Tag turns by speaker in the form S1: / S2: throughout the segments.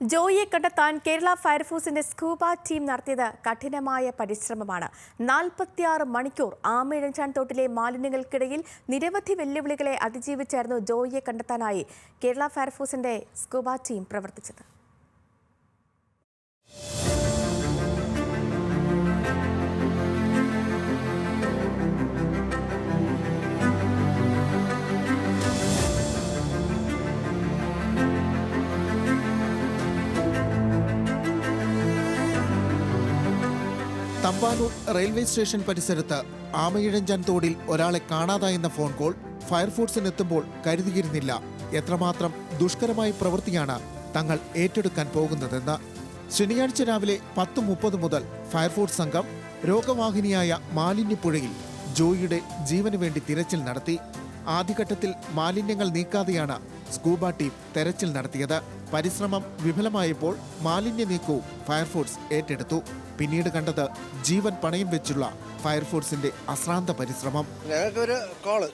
S1: ജോയിയെ കണ്ടെത്താൻ Kerala ഫയർഫോഴ്സിന്റെ scuba team നടത്തിയത് കഠിനമായ പരിശ്രമമാണ്. നാൽപ്പത്തിയാറ് മണിക്കൂർ ആമേഴഞ്ചാൻ തോട്ടിലെ മാലിന്യങ്ങൾക്കിടയിൽ നിരവധി വെല്ലുവിളികളെ അതിജീവിച്ചായിരുന്നു ജോയിയെ കണ്ടെത്താനായി കേരള ഫയർഫോഴ്സിന്റെ സ്കൂബ ടീം പ്രവർത്തിച്ചത്.
S2: തമ്പാനൂർ റെയിൽവേ സ്റ്റേഷൻ പരിസരത്ത് ആമയിഴഞ്ചൻ തോടിൽ ഒരാളെ കാണാതായെന്ന ഫോൺ കോൾ ഫയർഫോഴ്സിനെത്തുമ്പോൾ കരുതിയിരുന്നില്ല. എത്രമാത്രം ദുഷ്കരമായ പ്രവൃത്തിയാണ് തങ്ങൾ ഏറ്റെടുക്കാൻ പോകുന്നതെന്ന്. ശനിയാഴ്ച രാവിലെ പത്ത് മുപ്പത് മുതൽ ഫയർഫോഴ്സ് സംഘം രോഗവാഹിനിയായ മാലിന്യപ്പുഴയിൽ ജോയിയുടെ ജീവന് വേണ്ടി തിരച്ചിൽ നടത്തി. ആദ്യഘട്ടത്തിൽ മാലിന്യങ്ങൾ നീക്കാതെയാണ് സ്കൂബ ടീം തെരച്ചിൽ നടത്തിയത്. പരിശ്രമം വിഫലമായപ്പോൾ മാലിന്യ നീക്കവും ഫയർഫോഴ്സ് ഏറ്റെടുത്തു. പിന്നീട് കണ്ടത് ജീവൻ പണയം വെച്ചുള്ള ഫയർഫോഴ്സിന്റെ അശ്രാന്ത പരിശ്രമം.
S3: ഞങ്ങൾക്കൊരു കോൾ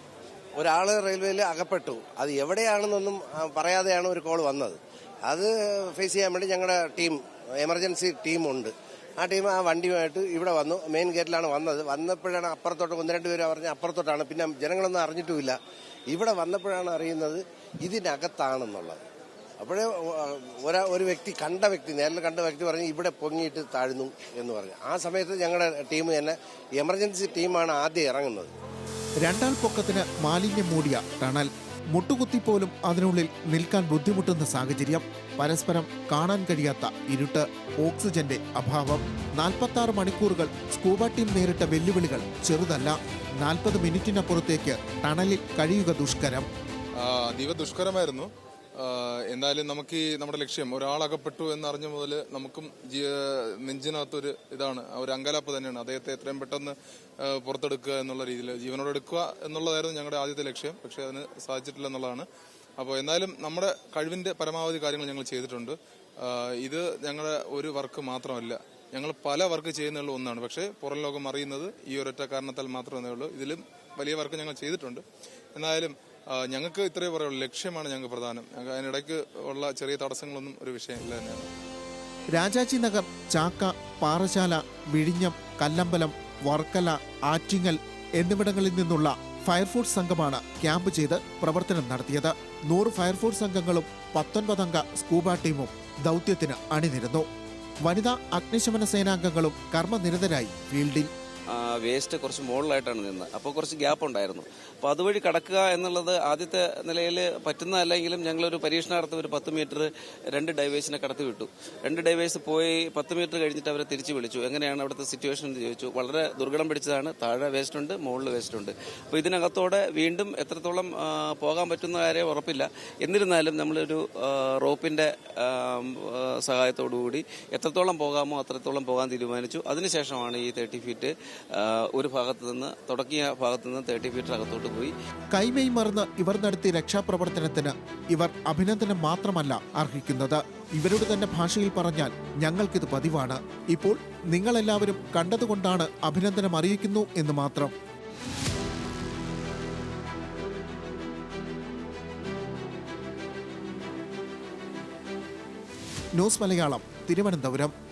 S3: ഒരാൾ റെയിൽവേയിൽ അകപ്പെട്ടു. അത് എവിടെയാണെന്നൊന്നും പറയാതെയാണ് ഒരു കോൾ വന്നത്. അത് ഫേസ് ചെയ്യാൻ വേണ്ടി ഞങ്ങളുടെ ടീം എമർജൻസി ടീമുണ്ട്. ആ ടീം ആ വണ്ടിയുമായിട്ട് ഇവിടെ വന്നു. മെയിൻ ഗേറ്റിലാണ് വന്നത്. വന്നപ്പോഴാണ് അപ്പുറത്തോട്ട് ഒന്ന് രണ്ട് പേര് പറഞ്ഞ് അപ്പുറത്തോട്ടാണ്. പിന്നെ ജനങ്ങളൊന്നും അറിഞ്ഞിട്ടുമില്ല. ഇവിടെ വന്നപ്പോഴാണ് അറിയുന്നത് ഇതിനകത്താണെന്നുള്ളത്. അപ്പോഴേ ഒരാ ഒരു വ്യക്തി കണ്ട വ്യക്തി നേരിൽ കണ്ട വ്യക്തി പറഞ്ഞു ഇവിടെ പൊങ്ങിയിട്ട് താഴ്ന്നു എന്ന് പറഞ്ഞു. ആ സമയത്ത് ഞങ്ങളുടെ ടീം തന്നെ എമർജൻസി ടീമാണ് ആദ്യം ഇറങ്ങുന്നത്.
S2: രണ്ടാൾ പൊക്കത്തിന് മാലിന്യം മൂടിയ ടണൽ മുട്ടുകുത്തി പോലും അതിനുള്ളിൽ നിൽക്കാൻ ബുദ്ധിമുട്ടുന്ന സാഹചര്യം. പരസ്പരം കാണാൻ കഴിയാത്ത ഇരുട്ട് ഓക്സിജന്റെ അഭാവം. നാൽപ്പത്തി ആറ് മണിക്കൂറുകൾ സ്കൂബ ടീം നേരിട്ട വെല്ലുവിളികൾ ചെറുതല്ല. നാൽപ്പത് മിനിറ്റിനപ്പുറത്തേക്ക് ടണലിൽ കഴിയുക ദുഷ്കരം.
S4: ദുഷ്കരമായിരുന്നു. എന്നാലും നമുക്ക് ഈ നമ്മുടെ ലക്ഷ്യം ഒരാളകപ്പെട്ടു എന്നറിഞ്ഞ മുതൽ നമുക്കും നെഞ്ചിനകത്തൊരു ഇതാണ് ഒരു അങ്കലാപ്പ് തന്നെയാണ്. അദ്ദേഹത്തെ എത്രയും പെട്ടെന്ന് പുറത്തെടുക്കുക എന്നുള്ള രീതിയിൽ ജീവനോട് എടുക്കുക എന്നുള്ളതായിരുന്നു ഞങ്ങളുടെ ആദ്യത്തെ ലക്ഷ്യം. പക്ഷെ അതിന് സാധിച്ചിട്ടില്ല എന്നുള്ളതാണ്. അപ്പോൾ എന്തായാലും നമ്മുടെ കഴിവിന്റെ പരമാവധി കാര്യങ്ങൾ ഞങ്ങൾ ചെയ്തിട്ടുണ്ട്. ഇത് ഞങ്ങളുടെ ഒരു വർക്ക് മാത്രമല്ല. ഞങ്ങൾ പല വർക്ക് ചെയ്യുന്നുള്ള ഒന്നാണ്. പക്ഷേ പുറം ലോകം അറിയുന്നത് ഈ ഒരൊറ്റ കാരണത്താൽ മാത്രമേ ഉള്ളൂ. ഇതിലും വലിയ വർക്ക് ഞങ്ങൾ ചെയ്തിട്ടുണ്ട്. എന്നാലും ഞങ്ങൾക്ക് ഇത്രയേ പറയുള്ളൂ. ലക്ഷ്യമാണ് ഞങ്ങൾക്ക് പ്രധാനം. ഞങ്ങൾക്ക് അതിനിടയ്ക്ക് ഉള്ള ചെറിയ തടസ്സങ്ങളൊന്നും ഒരു വിഷയമില്ല തന്നെയാണ്.
S2: രാജാജി നഗർ ചാക്ക പാറശാല വിഴിഞ്ഞം കല്ലമ്പലം വർക്കല ആറ്റിങ്ങൽ എന്നിവിടങ്ങളിൽ നിന്നുള്ള ഫയർഫോഴ്സ് സംഘമാണ് ക്യാമ്പ് ചെയ്ത് പ്രവർത്തനം നടത്തിയത്. നൂറ് ഫയർഫോഴ്സ് അംഗങ്ങളും പത്തൊൻപതംഗ സ്കൂബ ടീമും ദൗത്യത്തിന് അണിനിരുന്നു. വനിതാ അഗ്നിശമന സേനാംഗങ്ങളും കർമ്മനിരതരായി ഫീൽഡിൽ
S5: വേസ്റ്റ് കുറച്ച് മുകളിലായിട്ടാണ് നിന്ന് അപ്പോൾ കുറച്ച് ഗ്യാപ്പ് ഉണ്ടായിരുന്നു. അപ്പോൾ അതുവഴി കടക്കുക എന്നുള്ളത് ആദ്യത്തെ നിലയിൽ പറ്റുന്നതല്ലെങ്കിലും ഞങ്ങളൊരു പരീക്ഷണാർത്ഥം ഒരു പത്ത് മീറ്റർ രണ്ട് ഡൈവേഴ്സിനെ കടത്തി വിട്ടു. രണ്ട് ഡൈവേഴ്സ് പോയി പത്ത് മീറ്റർ കഴിഞ്ഞിട്ട് അവരെ തിരിച്ചു വിളിച്ചു. എങ്ങനെയാണ് അവിടുത്തെ സിറ്റുവേഷൻ എന്ന് ചോദിച്ചു. വളരെ ദുർഘടം പിടിച്ചതാണ്. താഴെ വേസ്റ്റ് ഉണ്ട് മുകളിൽ വേസ്റ്റ് ഉണ്ട്. അപ്പോൾ ഇതിനകത്തോടെ വീണ്ടും എത്രത്തോളം പോകാൻ പറ്റുന്ന കാര്യം ഉറപ്പില്ല. എന്നിരുന്നാലും നമ്മളൊരു റോപ്പിന്റെ സഹായത്തോടുകൂടി എത്രത്തോളം പോകാമോ അത്രത്തോളം പോകാൻ തീരുമാനിച്ചു. അതിനുശേഷമാണ് ഈ തേർട്ടി ഫീറ്റ് ഒരു ഭാഗത്ത് നിന്ന് തുടക്കിയ ഭാഗത്ത് നിന്ന് തേർട്ടി മീറ്റർ അകത്തോട്ട് പോയി.
S2: കൈമൈ മറന്ന് ഇവർ നടത്തിയ രക്ഷാപ്രവർത്തനത്തിന് ഇവർ അഭിനന്ദനം മാത്രമല്ല അർഹിക്കുന്നത്. ഇവരുടെ തന്നെ ഭാഷയിൽ പറഞ്ഞാൽ ഞങ്ങൾക്കിത് പതിവാണ്. ഇപ്പോൾ നിങ്ങളെല്ലാവരും കണ്ടതുകൊണ്ടാണ് അഭിനന്ദനം അറിയിക്കുന്നു എന്ന് മാത്രം. ന്യൂസ് മലയാളം തിരുവനന്തപുരം.